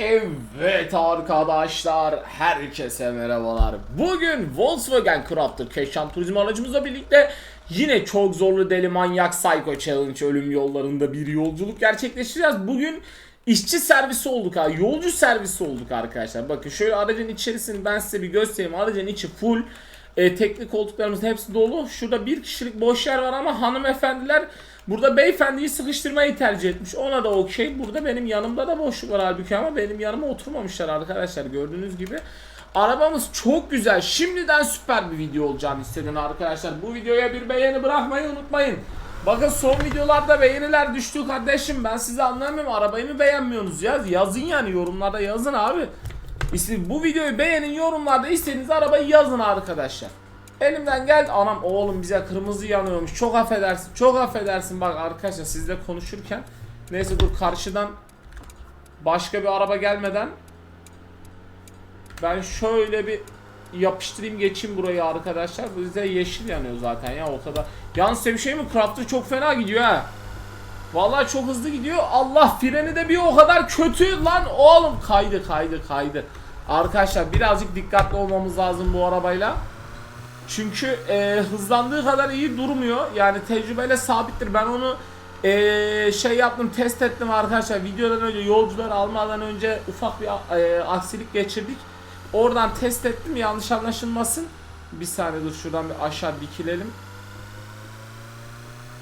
Evet arkadaşlar herkese merhabalar. Bugün Volkswagen Crafter Keşan Turizm aracımızla birlikte yine çok zorlu deli manyak Psycho Challenge ölüm yollarında bir yolculuk gerçekleştireceğiz. Bugün işçi servisi olduk ha yolcu servisi olduk arkadaşlar. Bakın şöyle aracın içerisini ben size bir göstereyim. Aracın içi full e, teknik koltuklarımızın hepsi dolu. Şurada bir kişilik boş yer var ama hanımefendiler burada beyefendiyi sıkıştırmayı tercih etmiş. Ona da okey. Burada benim yanımda da boşluk var halbuki ama benim yanıma oturmamışlar arkadaşlar gördüğünüz gibi. Arabamız çok güzel. Şimdiden süper bir video olacağını istedim arkadaşlar. Bu videoya bir beğeni bırakmayı unutmayın. Bakın son videolarda beğeniler düştü kardeşim. Ben sizi anlamıyorum. Arabayı mı beğenmiyorsunuz ya? Yazın yani yorumlarda yazın abi. Bu videoyu beğenin yorumlarda istediğiniz arabayı yazın arkadaşlar. Elimden geldi. Anam oğlum bize kırmızı yanıyormuş. Çok affedersin. Çok affedersin. Bak arkadaşlar sizle konuşurken. Neyse dur karşıdan başka bir araba gelmeden ben şöyle bir yapıştırayım geçeyim burayı arkadaşlar. Bize yeşil yanıyor zaten ya o kadar. Yalnız size bir şey mi? Crafter çok fena gidiyor ha. Vallahi çok hızlı gidiyor. Allah freni de bir o kadar kötü lan oğlum kaydı kaydı kaydı. Arkadaşlar birazcık dikkatli olmamız lazım bu arabayla. Çünkü e, hızlandığı kadar iyi durmuyor. Yani tecrübeyle sabittir. Ben onu e, şey yaptım test ettim arkadaşlar. Videodan önce yolcuları almadan önce ufak bir e, aksilik geçirdik. Oradan test ettim yanlış anlaşılmasın. Bir saniye dur şuradan bir aşağı dikilelim.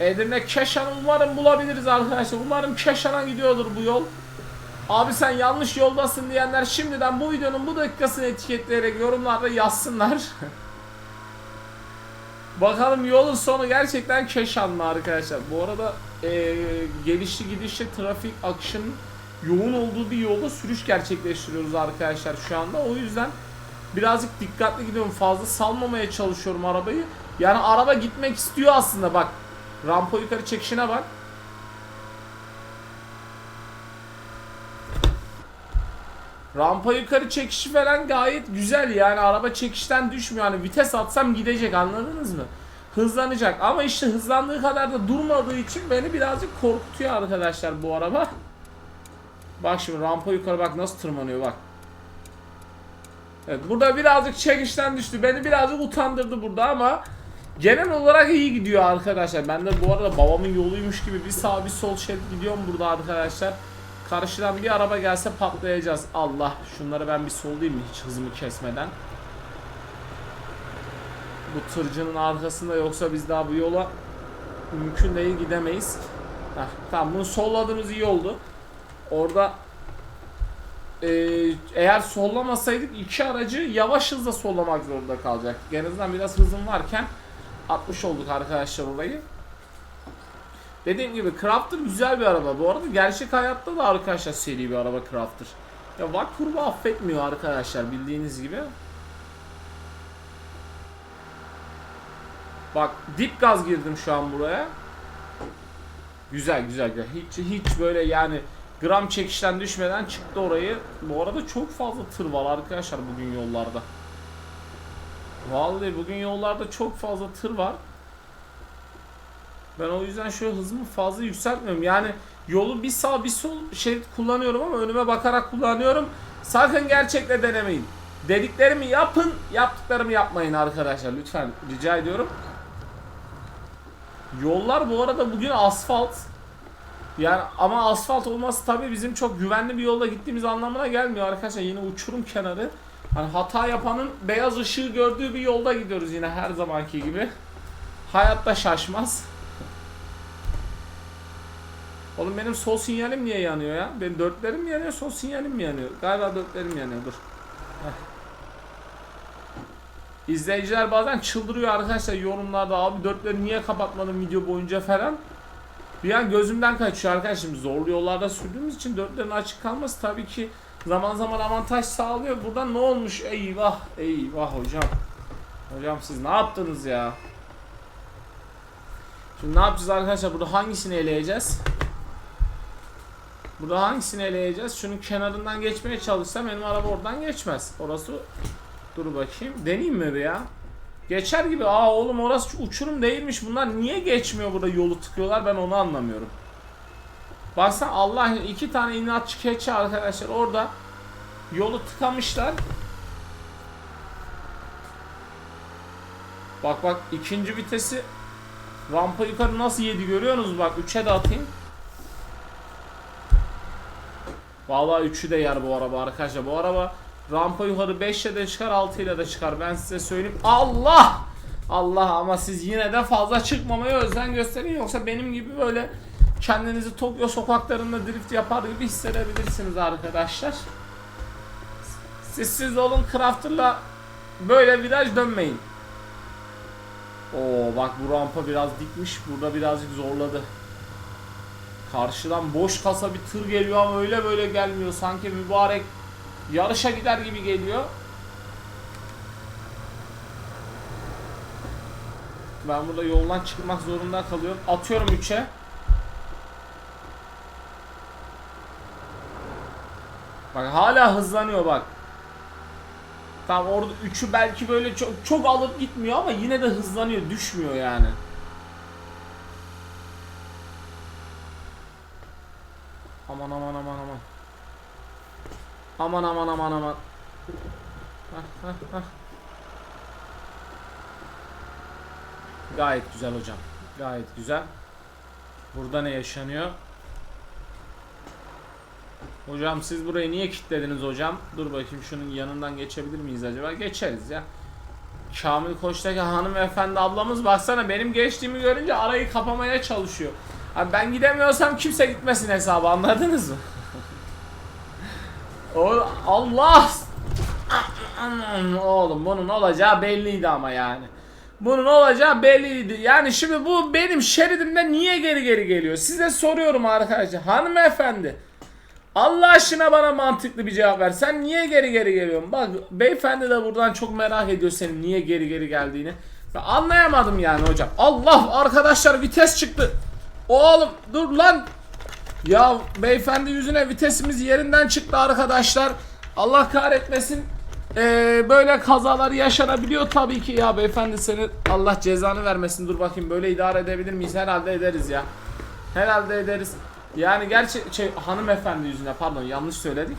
Edirne Keşan'ı umarım bulabiliriz arkadaşlar. Umarım Keşan'a gidiyordur bu yol. Abi sen yanlış yoldasın diyenler şimdiden bu videonun bu dakikasını etiketleyerek yorumlarda yazsınlar. Bakalım yolun sonu gerçekten Keşan mı arkadaşlar? Bu arada eee gelişli gidişli trafik akışının yoğun olduğu bir yolda sürüş gerçekleştiriyoruz arkadaşlar şu anda. O yüzden birazcık dikkatli gidiyorum. Fazla salmamaya çalışıyorum arabayı. Yani araba gitmek istiyor aslında bak. Rampa yukarı çekişine bak. Rampa yukarı çekişi falan gayet güzel yani araba çekişten düşmüyor hani vites atsam gidecek anladınız mı? Hızlanacak ama işte hızlandığı kadar da durmadığı için beni birazcık korkutuyor arkadaşlar bu araba. Bak şimdi rampa yukarı bak nasıl tırmanıyor bak. Evet burada birazcık çekişten düştü beni birazcık utandırdı burada ama genel olarak iyi gidiyor arkadaşlar. Ben de bu arada babamın yoluymuş gibi bir sağ bir sol şerit gidiyorum burada arkadaşlar. Karşıdan bir araba gelse patlayacağız. Allah şunları ben bir sollayayım hiç hızımı kesmeden. Bu tırcının arkasında yoksa biz daha bu yola mümkün değil gidemeyiz. Heh, tamam bunu solladığımız iyi oldu. Orada e, eğer sollamasaydık iki aracı yavaş hızla sollamak zorunda kalacaktık. En azından biraz hızım varken 60 olduk arkadaşlar orayı. Dediğim gibi Crafter güzel bir araba. Bu arada gerçek hayatta da arkadaşlar seri bir araba Crafter. Ya Vak kurba affetmiyor arkadaşlar bildiğiniz gibi. Bak dip gaz girdim şu an buraya. Güzel güzel güzel. Hiç hiç böyle yani gram çekişten düşmeden çıktı orayı. Bu arada çok fazla tır var arkadaşlar bugün yollarda. Vallahi bugün yollarda çok fazla tır var. Ben o yüzden şöyle hızımı fazla yükseltmiyorum. Yani yolu bir sağ bir sol şerit kullanıyorum ama önüme bakarak kullanıyorum. Sakın gerçekle denemeyin. Dediklerimi yapın, yaptıklarımı yapmayın arkadaşlar. Lütfen rica ediyorum. Yollar bu arada bugün asfalt. Yani ama asfalt olması tabii bizim çok güvenli bir yolda gittiğimiz anlamına gelmiyor arkadaşlar. Yine uçurum kenarı. Hani hata yapanın beyaz ışığı gördüğü bir yolda gidiyoruz yine her zamanki gibi. Hayatta şaşmaz. Oğlum benim sol sinyalim niye yanıyor ya? Benim dörtlerim mi yanıyor, sol sinyalim mi yanıyor? Galiba dörtlerim yanıyor, dur. Heh. İzleyiciler bazen çıldırıyor arkadaşlar yorumlarda abi dörtleri niye kapatmadın video boyunca falan. Bir an gözümden kaçıyor arkadaşım zorlu yollarda sürdüğümüz için dörtlerin açık kalması tabii ki zaman zaman avantaj sağlıyor. Burada ne olmuş? Eyvah, eyvah hocam. Hocam siz ne yaptınız ya? Şimdi ne yapacağız arkadaşlar? Burada hangisini eleyeceğiz? Burada hangisini eleyeceğiz? Şunun kenarından geçmeye çalışsam benim araba oradan geçmez. Orası dur bakayım. Deneyeyim mi bir ya? Geçer gibi. Aa oğlum orası uçurum değilmiş. Bunlar niye geçmiyor burada yolu tıkıyorlar ben onu anlamıyorum. Baksana Allah iki tane inatçı keçi arkadaşlar orada Yolu tıkamışlar. Bak bak ikinci vitesi rampa yukarı nasıl yedi görüyorsunuz bak 3'e de atayım. Vallahi 3'ü de yer bu araba arkadaşlar. Bu araba rampa yukarı 5'le de çıkar 6 ile de çıkar. Ben size söyleyeyim. Allah! Allah ama siz yine de fazla çıkmamaya özen gösterin yoksa benim gibi böyle kendinizi Tokyo sokaklarında drift yapar gibi hissedebilirsiniz arkadaşlar. Siz siz olun Crafter'la böyle viraj dönmeyin. Oo bak bu rampa biraz dikmiş. Burada birazcık zorladı. Karşıdan boş kasa bir tır geliyor ama öyle böyle gelmiyor. Sanki mübarek yarışa gider gibi geliyor. Ben burada yoldan çıkmak zorunda kalıyorum. Atıyorum 3'e. Bak hala hızlanıyor bak. Tamam orada 3'ü belki böyle çok çok alıp gitmiyor ama yine de hızlanıyor, düşmüyor yani. Aman aman aman aman. Aman aman aman aman. Gayet güzel hocam. Gayet güzel. Burada ne yaşanıyor? Hocam siz burayı niye kilitlediniz hocam? Dur bakayım şunun yanından geçebilir miyiz acaba? Geçeriz ya. Kamil Koç'taki hanımefendi ablamız baksana benim geçtiğimi görünce arayı kapamaya çalışıyor. Abi ben gidemiyorsam kimse gitmesin hesabı anladınız mı? Allah! Oğlum bunun olacağı belliydi ama yani. Bunun olacağı belliydi. Yani şimdi bu benim şeridimde niye geri geri geliyor? Size soruyorum arkadaşlar. Hanımefendi. Allah aşkına bana mantıklı bir cevap ver. Sen niye geri geri geliyorsun? Bak beyefendi de buradan çok merak ediyor senin niye geri geri geldiğini. Ben anlayamadım yani hocam. Allah arkadaşlar vites çıktı. Oğlum dur lan. Ya beyefendi yüzüne vitesimiz yerinden çıktı arkadaşlar. Allah kahretmesin. Ee, böyle kazalar yaşanabiliyor tabii ki. Ya beyefendi seni Allah cezanı vermesin. Dur bakayım böyle idare edebilir miyiz? Herhalde ederiz ya. Herhalde ederiz. Yani gerçi şey hanımefendi yüzüne pardon yanlış söyledik.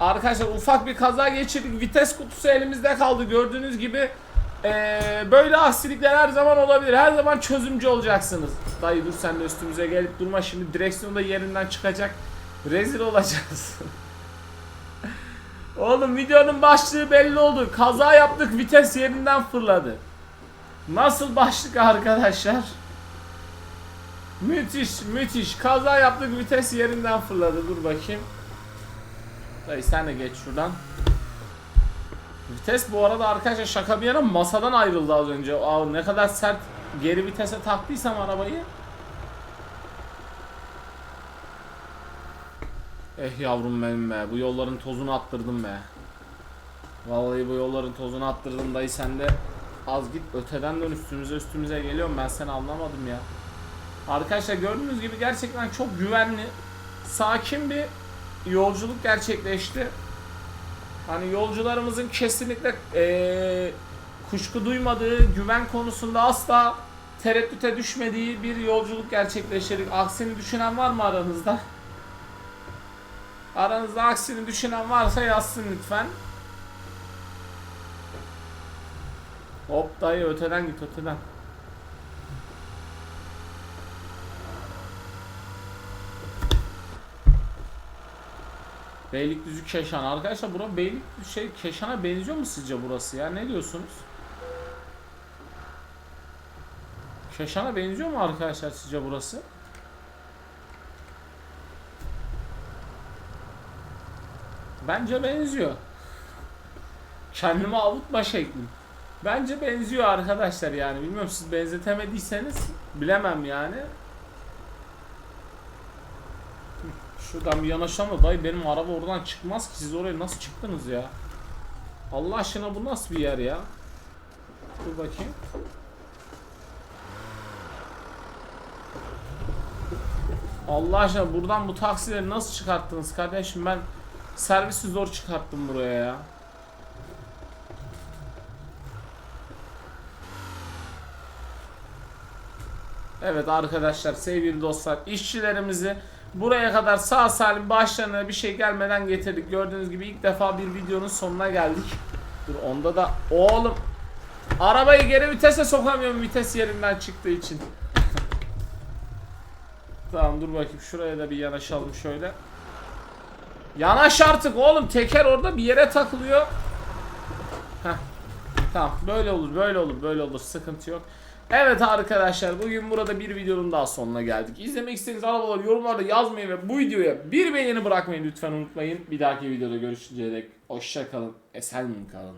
Arkadaşlar ufak bir kaza geçirdik. Vites kutusu elimizde kaldı. Gördüğünüz gibi ee, böyle aksilikler her zaman olabilir her zaman çözümcü olacaksınız dayı dur sen de üstümüze gelip durma şimdi direksiyon da yerinden çıkacak rezil olacağız Oğlum videonun başlığı belli oldu. Kaza yaptık vites yerinden fırladı. Nasıl başlık arkadaşlar? Müthiş müthiş. Kaza yaptık vites yerinden fırladı. Dur bakayım. Dayı sen de geç şuradan. Vites bu arada arkadaşlar şaka bir yana masadan ayrıldı az önce. Aa, ne kadar sert geri vitese taktıysam arabayı. Eh yavrum benim be. Bu yolların tozunu attırdım be. Vallahi bu yolların tozunu attırdım dayı sen de az git öteden dön üstümüze üstümüze geliyorum ben seni anlamadım ya. Arkadaşlar gördüğünüz gibi gerçekten çok güvenli, sakin bir yolculuk gerçekleşti. Hani yolcularımızın kesinlikle eee, kuşku duymadığı, güven konusunda asla tereddüte düşmediği bir yolculuk gerçekleştirdik. Aksini düşünen var mı aranızda? Aranızda aksini düşünen varsa yazsın lütfen. Hop dayı öteden git öteden. Beylikdüzü Keşan. Arkadaşlar bura Beylikdüzü şey Keşan'a benziyor mu sizce burası ya? Ne diyorsunuz? Keşan'a benziyor mu arkadaşlar sizce burası? Bence benziyor. Kendimi avutma şeklim. Bence benziyor arkadaşlar yani. Bilmiyorum siz benzetemediyseniz bilemem yani. Şuradan bir yanaşalım da dayı benim araba oradan çıkmaz ki siz oraya nasıl çıktınız ya? Allah aşkına bu nasıl bir yer ya? Dur bakayım. Allah aşkına buradan bu taksileri nasıl çıkarttınız kardeşim ben servisi zor çıkarttım buraya ya. Evet arkadaşlar sevgili dostlar işçilerimizi buraya kadar sağ salim başlarına bir şey gelmeden getirdik. Gördüğünüz gibi ilk defa bir videonun sonuna geldik. Dur onda da oğlum arabayı geri vitese sokamıyorum vites yerinden çıktığı için. tamam dur bakayım şuraya da bir yanaşalım şöyle. Yanaş artık oğlum teker orada bir yere takılıyor. Heh. Tamam böyle olur böyle olur böyle olur sıkıntı yok. Evet arkadaşlar bugün burada bir videonun daha sonuna geldik. İzlemek istediğiniz arabaları yorumlarda yazmayı ve bu videoya bir beğeni bırakmayı lütfen unutmayın. Bir dahaki videoda görüşünceye dek hoşça kalın. Esen kalın.